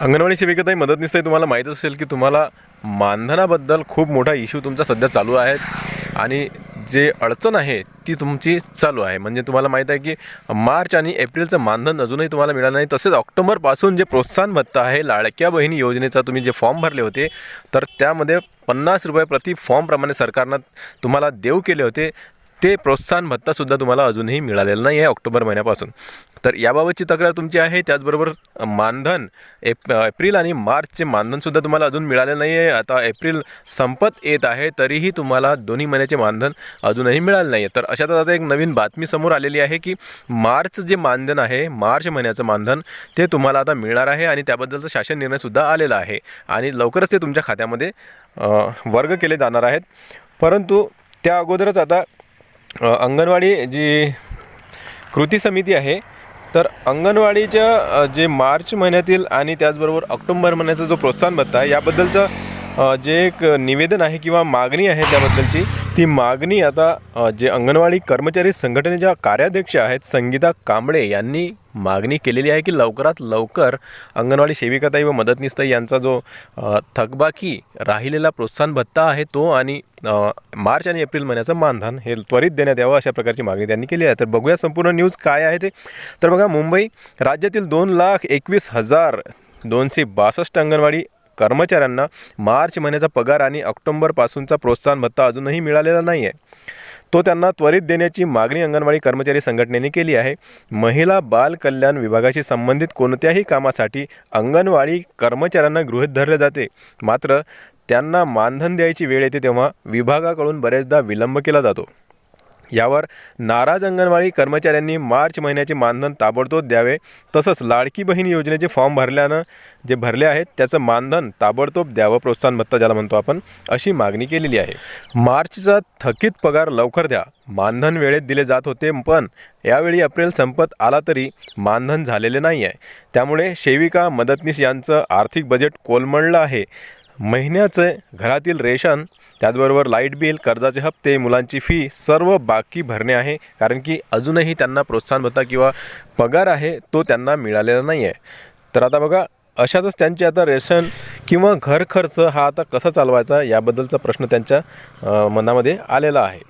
अंगणवाडी सेविकाताई आहे तुम्हाला माहीत असेल की तुम्हाला मानधनाबद्दल खूप मोठा इश्यू तुमचा सध्या चालू आहे. आणि जे अडचण आहे ती तुमची चालू आहे. म्हणजे तुम्हाला माहीत आहे की मार्च आणि एप्रिलचं मानधन अजूनही तुम्हाला मिळालं नाही. तसेच ऑक्टोबरपासून जे प्रोत्साहन भत्ता आहे लाडक्या बहिणी योजनेचा तुम्ही जे फॉर्म भरले होते तर त्यामध्ये पन्नास रुपये प्रति फॉर्मप्रमाणे सरकारनं तुम्हाला देऊ केले होते. ते प्रोत्साहन भत्तासुद्धा तुम्हाला अजूनही मिळालेलं नाही आहे ऑक्टोबर महिन्यापासून. तर याबाबतची तक्रार तुमची आहे त्याचबरोबर मानधन एप एप्रिल आणि मार्चचे मानधनसुद्धा तुम्हाला अजून मिळालेलं नाही आहे आता एप्रिल संपत येत आहे तरीही तुम्हाला दोन्ही महिन्याचे मानधन अजूनही मिळालं नाही आहे तर अशातच आता एक नवीन बातमी समोर आलेली आहे की मार्च जे मानधन आहे मार्च महिन्याचं मानधन ते तुम्हाला आता मिळणार आहे आणि त्याबद्दलचा शासन निर्णयसुद्धा आलेला आहे आणि लवकरच ते तुमच्या खात्यामध्ये वर्ग केले जाणार आहेत. परंतु त्या अगोदरच आता अंगणवाडी जी कृती समिती आहे तर अंगणवाडीच्या जे मार्च महिन्यातील आणि त्याचबरोबर ऑक्टोंबर महिन्याचा जो प्रोत्साहन भत्ता आहे याबद्दलचं जे एक निवेदन आहे किंवा मागणी आहे त्याबद्दलची ती मागणी आता जे अंगणवाडी कर्मचारी संघटनेच्या कार्याध्यक्ष आहेत संगीता कांबळे यांनी मागणी केलेली आहे की लवकरात लवकर अंगणवाडी सेविकाताई व मदतनीसताई यांचा जो थकबाकी राहिलेला प्रोत्साहन भत्ता आहे तो आणि मार्च आणि एप्रिल महिन्याचं मानधन हे त्वरित देण्यात यावं अशा प्रकारची मागणी त्यांनी केली आहे. तर बघूया संपूर्ण न्यूज काय आहे ते. तर बघा मुंबई राज्यातील दोन लाख एकवीस हजार दोनशे बासष्ट अंगणवाडी कर्मचाऱ्यांना मार्च महिन्याचा पगार आणि ऑक्टोंबरपासूनचा प्रोत्साहन भत्ता अजूनही मिळालेला नाही आहे तो त्यांना त्वरित देण्याची मागणी अंगणवाडी कर्मचारी संघटनेने केली आहे. महिला बाल कल्याण विभागाशी संबंधित कोणत्याही कामासाठी अंगणवाडी कर्मचाऱ्यांना गृहीत धरले जाते. मात्र त्यांना मानधन द्यायची वेळ येते तेव्हा विभागाकडून बरेचदा विलंब केला जातो. यावर नाराज अंगणवाडी कर्मचाऱ्यांनी मार्च महिन्याचे मानधन ताबडतोब द्यावे तसंच लाडकी बहीण योजनेचे फॉर्म भरल्यानं जे भरले आहेत त्याचं मानधन ताबडतोब द्यावं प्रोत्साहन भत्ता ज्याला म्हणतो आपण अशी मागणी केलेली आहे. मार्चचा थकीत पगार लवकर द्या. मानधन वेळेत दिले जात होते पण यावेळी एप्रिल संपत आला तरी मानधन झालेले नाही आहे त्यामुळे सेविका मदतनीस यांचं आर्थिक बजेट कोलमडलं आहे. महिन्याचे घरातील रेशन त्याचबरोबर लाइट बिल कर्जाचे हप्ते मुलांची फी सर्व बाकी भरणे आहे. कारण की अजूनही त्यांना प्रोत्साहन भत्ता किंवा पगार आहे तो त्यांना मिळालेला नाही आहे तर आता बघा अशातच त्यांचे आता रेशन किंवा घर खर्च हा आता कसा चालवायचा याबद्दलचा प्रश्न त्यांच्या मनामध्ये आलेला आहे.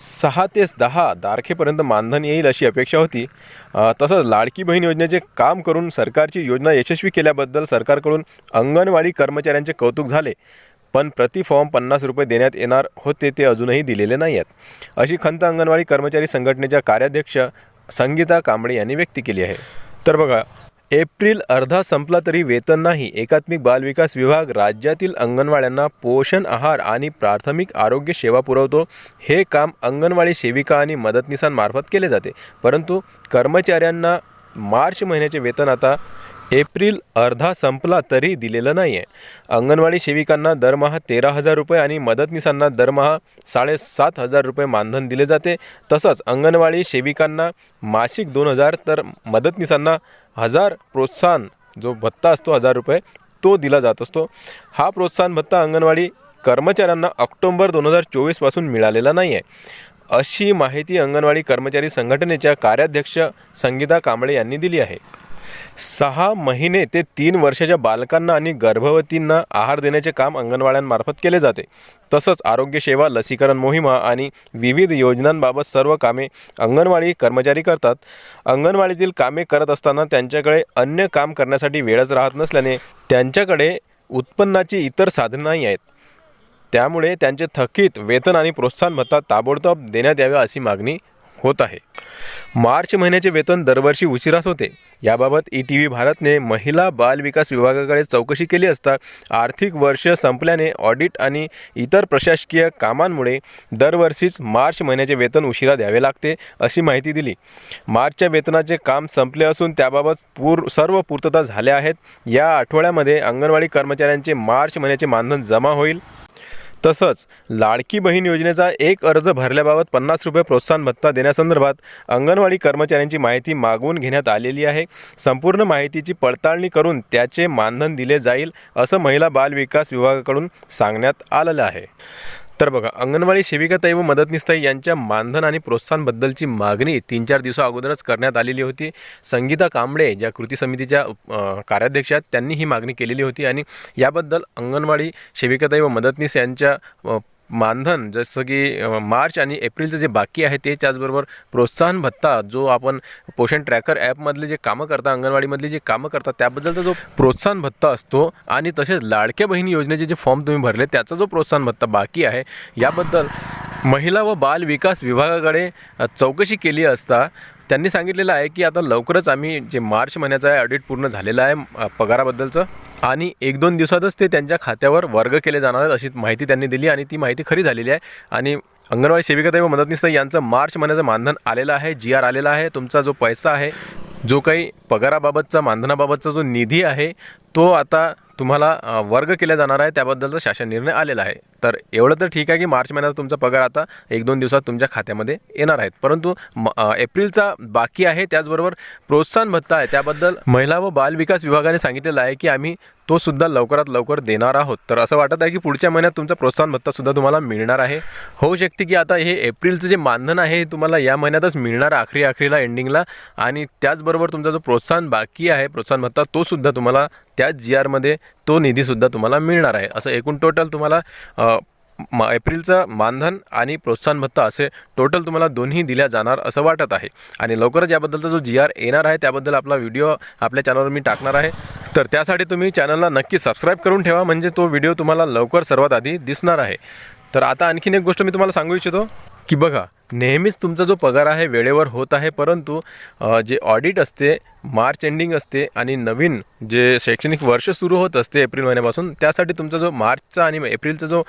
सहा ते दहा तारखेपर्यंत मानधन येईल अशी अपेक्षा होती. तसंच लाडकी बहीण योजनेचे काम करून सरकारची योजना यशस्वी केल्याबद्दल सरकारकडून अंगणवाडी कर्मचाऱ्यांचे कौतुक झाले. पण प्रति फॉर्म पन्नास रुपये देण्यात येणार होते ते अजूनही दिलेले नाही आहेत अशी खंत अंगणवाडी कर्मचारी संघटनेच्या कार्याध्यक्ष संगीता कांबळे यांनी व्यक्त केली आहे. तर बघा एप्रिल अर्धा संपला तरी वेतन नाही. एकात्मिक बालविकास विभाग राज्यातील अंगणवाड्यांना पोषण आहार आणि प्राथमिक आरोग्य सेवा पुरवतो. हे काम अंगणवाडी सेविका आणि मदतनीसांमार्फत केले जाते. परंतु कर्मचाऱ्यांना मार्च महिन्याचे वेतन आता एप्रिल अर्धा संपला तरी दिलेलं नाही आहे अंगणवाडी सेविकांना दरमहा तेरा हजार रुपये आणि मदतनीसांना दरमहा साडेसात हजार रुपये मानधन दिले जाते. तसंच अंगणवाडी सेविकांना मासिक दोन हजार तर मदतनीसांना हजार प्रोत्साहन जो भत्ता असतो हजार रुपये तो दिला जात असतो. हा प्रोत्साहन भत्ता अंगणवाडी कर्मचाऱ्यांना ऑक्टोंबर दोन हजार चोवीसपासून मिळालेला नाही आहे अशी माहिती अंगणवाडी कर्मचारी संघटनेच्या कार्याध्यक्ष संगीता कांबळे यांनी दिली आहे. सहा महिने ते तीन वर्षाच्या बालकांना आणि गर्भवतींना आहार देण्याचे काम अंगणवाड्यांमार्फत केले जाते. तसंच आरोग्यसेवा लसीकरण मोहिमा आणि विविध योजनांबाबत सर्व कामे अंगणवाडी कर्मचारी करतात. अंगणवाडीतील कामे करत असताना त्यांच्याकडे अन्य काम करण्यासाठी वेळच राहत नसल्याने त्यांच्याकडे उत्पन्नाची इतर साधनं नाही आहेत. त्यामुळे त्यांचे थकीत वेतन आणि प्रोत्साहन भत्ता ताबडतोब देण्यात यावे अशी मागणी होत आहे. मार्च महिन्याचे वेतन दरवर्षी उशिराच होते. याबाबत ई टी व्ही भारतने महिला बाल विकास विभागाकडे चौकशी केली असता आर्थिक वर्ष संपल्याने ऑडिट आणि इतर प्रशासकीय कामांमुळे दरवर्षीच मार्च महिन्याचे वेतन उशिरा द्यावे लागते अशी माहिती दिली. मार्चच्या वेतनाचे काम संपले असून त्याबाबत पूर सर्व पूर्तता झाल्या आहेत. या आठवड्यामध्ये अंगणवाडी कर्मचाऱ्यांचे मार्च महिन्याचे मानधन जमा होईल. तसंच लाडकी बहीण योजनेचा एक अर्ज भरल्याबाबत पन्नास रुपये प्रोत्साहन भत्ता देण्यासंदर्भात अंगणवाडी कर्मचाऱ्यांची माहिती मागवून घेण्यात आलेली आहे. संपूर्ण माहितीची पडताळणी करून त्याचे मानधन दिले जाईल असं महिला बाल विकास विभागाकडून सांगण्यात आलेलं आहे. तर बघा अंगणवाडी सेविकाताई व मदतनीसताई यांच्या मानधन आणि प्रोत्साहनबद्दलची मागणी तीन चार दिवसा अगोदरच करण्यात आलेली होती. संगीता कांबळे ज्या कृती समितीच्या कार्याध्यक्ष आहेत त्यांनी ही मागणी केलेली होती आणि याबद्दल अंगणवाडी सेविकाताई व मदतनीस यांच्या मानधन जसं की मार्च आणि एप्रिलचं जे बाकी आहे ते त्याचबरोबर प्रोत्साहन भत्ता जो आपण पोषण ट्रॅकर ॲपमधले जे कामं करता अंगणवाडीमधली जे कामं करतात त्याबद्दलचा जो प्रोत्साहन भत्ता असतो आणि तसेच लाडक्या बहिणी योजनेचे जे फॉर्म तुम्ही भरले त्याचा जो प्रोत्साहन भत्ता बाकी आहे याबद्दल महिला व बाल विकास विभागाकडे चौकशी केली असता त्यांनी सांगितलेलं आहे की आता लवकरच आम्ही जे मार्च महिन्याचं आहे ऑडिट पूर्ण झालेलं आहे पगाराबद्दलचं. आणि एक दोन दिवसातच ते त्यांच्या खात्यावर वर्ग केले जाणार आहेत अशी माहिती त्यांनी दिली आणि ती माहिती खरी झालेली आहे. आणि अंगणवाडी सेविकाताई व मदतनीस यांचं मार्च महिन्याचं मानधन आलेलं आहे जी आर आलेला आहे. तुमचा जो पैसा आहे जो काही पगाराबाबतचा मानधनाबाबतचा जो निधी आहे तो आता तुम्हाला वर्ग केला जाणार आहे त्याबद्दलचा शासन निर्णय आलेला आहे. तर एवढं तर ठीक आहे की मार्च महिन्यात तुमचा पगार आता एक दोन दिवसात तुमच्या खात्यामध्ये येणार आहेत. परंतु म एप्रिलचा बाकी आहे त्याचबरोबर प्रोत्साहन भत्ता आहे. त्याबद्दल महिला व बाल विकास विभागाने सांगितलेलं आहे की आम्ही तो सुद्धा लवकरात लवकर देणार आहोत. तर असं वाटत आहे की पुढच्या महिन्यात तुमचा प्रोत्साहन भत्ता सुद्धा तुम्हाला मिळणार आहे. होऊ शकते की आता हे एप्रिलचं जे मानधन आहे हे तुम्हाला या महिन्यातच मिळणार आखरी आखरीला एंडिंगला. आणि त्याचबरोबर तुमचा जो प्रोत्साहन बाकी आहे प्रोत्साहन भत्ता तो सुद्धा तुम्हाला त्याच जी आरमध्ये तो निधीसुद्धा तुम्हाला मिळणार आहे. असं एकूण टोटल तुम्हाला मा एप्रिलचं मानधन आणि प्रोत्साहन भत्ता असे टोटल तुम्हाला दोन्ही दिल्या जाणार असं वाटत आहे. आणि लवकरच याबद्दलचा जो जी आर येणार आहे त्याबद्दल आपला व्हिडिओ आपल्या चॅनलवर मी टाकणार आहे. तर त्यासाठी तुम्ही चॅनलला नक्की सबस्क्राईब करून ठेवा म्हणजे तो व्हिडिओ तुम्हाला लवकर सर्वात आधी दिसणार आहे. तर आता आणखीन एक गोष्ट मी तुम्हाला सांगू इच्छितो की बघा नेहमीच तुमचा जो पगार आहे वेळेवर होत आहे परंतु जे ऑडिट असते मार्च एंडिंग असते आणि नवीन जे शैक्षणिक वर्ष सुरू होत असते एप्रिल महिन्यापासून त्यासाठी तुमचा जो मार्चचा आणि एप्रिलचा जो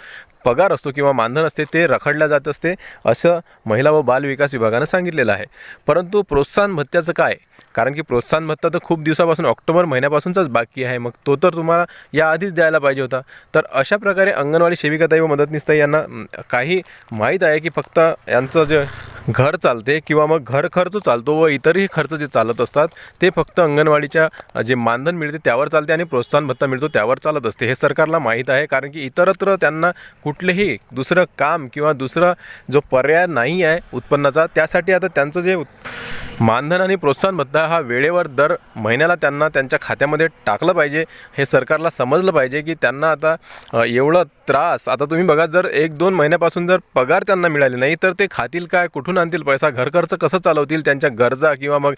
पगार असतो किंवा मानधन असते ते रखडल्या जात असते असं महिला व बाल विकास विभागानं सांगितलेलं आहे. परंतु प्रोत्साहन भत्त्याचं काय? कारण की प्रोत्साहन भत्ता तर खूप दिवसापासून ऑक्टोबर महिन्यापासूनचाच बाकी आहे. मग तो तर तुम्हाला याआधीच द्यायला पाहिजे होता. तर अशा प्रकारे अंगणवाडी सेविकाताई व मदतनीसताई यांना काही माहीत आहे की फक्त यांचं जे घर चालते किंवा मग घर खर्च चालतो व इतरही खर्च जे चालत असतात ते फक्त अंगणवाडीच्या जे मानधन मिळते त्यावर चालते आणि प्रोत्साहन भत्ता मिळतो त्यावर चालत असते. हे सरकारला माहीत आहे कारण की इतरत्र त्यांना कुठलेही दुसरं काम किंवा दुसरा जो पर्याय नाही आहे उत्पन्नाचा त्यासाठी आता त्यांचं जे मानधन आणि प्रोत्साहन भत्ता हा वेळेवर दर महिन्याला त्यांना त्यांच्या खात्यामध्ये टाकलं पाहिजे. हे सरकारला समजलं पाहिजे की त्यांना आता एवढा त्रास आता तुम्ही बघा जर एक दोन महिन्यापासून जर पगार त्यांना मिळाले नाही तर ते खातील काय कुठून आणतील? पैसा घर खर्च कसं चालवतील? त्यांच्या गरजा किंवा मग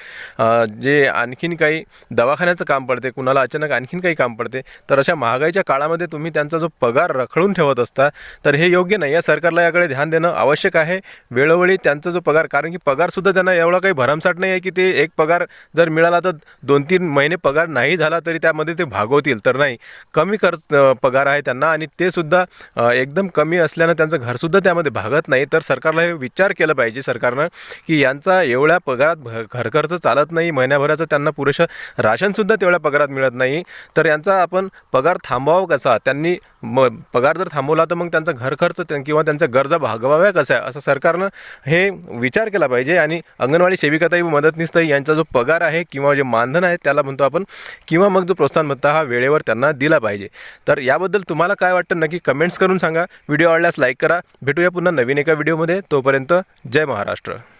जे आणखीन काही दवाखान्याचं काम पडते कुणाला अचानक आणखीन काही काम पडते तर अशा महागाईच्या काळामध्ये तुम्ही त्यांचा जो पगार रखडून ठेवत असता तर हे योग्य नाही. या सरकारला याकडे ध्यान देणं आवश्यक आहे. वेळोवेळी त्यांचा जो पगार कारण की पगारसुद्धा त्यांना एवढा काही भरमसाठ नाही आहे की ते एक पगार जर मिळाला तर दोन तीन महिने पगार नाही झाला तरी त्यामध्ये ते भागवतील तर नाही. कमी खर्च पगार आहे त्यांना आणि ते सुद्धा एकदम कमी असल्यानं त्यांचं घरसुद्धा त्यामध्ये भागत नाही. तर सरकारला हे विचार केला पाहिजे. सरकारनं की यांचा एवढ्या पगारात घरखर्च चालत नाही महिन्याभराचं त्यांना पुरेशा राशनसुद्धा तेवढ्या पगारात मिळत नाही. तर यांचा आपण पगार थांबवावा कसा? त्यांनी म पगार जर थांबवला तर मग त्यांचा घरखर्च किंवा त्यांच्या गरजा भागवाव्या कशा? असं सरकारनं हे विचार केला पाहिजे आणि अंगणवाडी सेविकाताई व मदतनीसताई यांचा जो पगार आहे किंवा जे मानधन आहे त्याला म्हणतो आपण किंवा मग जो प्रोत्साहन भत्ता हा वेळेवर त्यांना दिला पाहिजे. तर याबद्दल तुम्हाला काय वाटतं? नक्की कमेंट्स करून सांगा. व्हिडिओ आवडल्यास लाईक करा. भेटूया पुन्हा नवीन एका व्हिडिओमध्ये. तोपर्यंत जय महाराष्ट्र.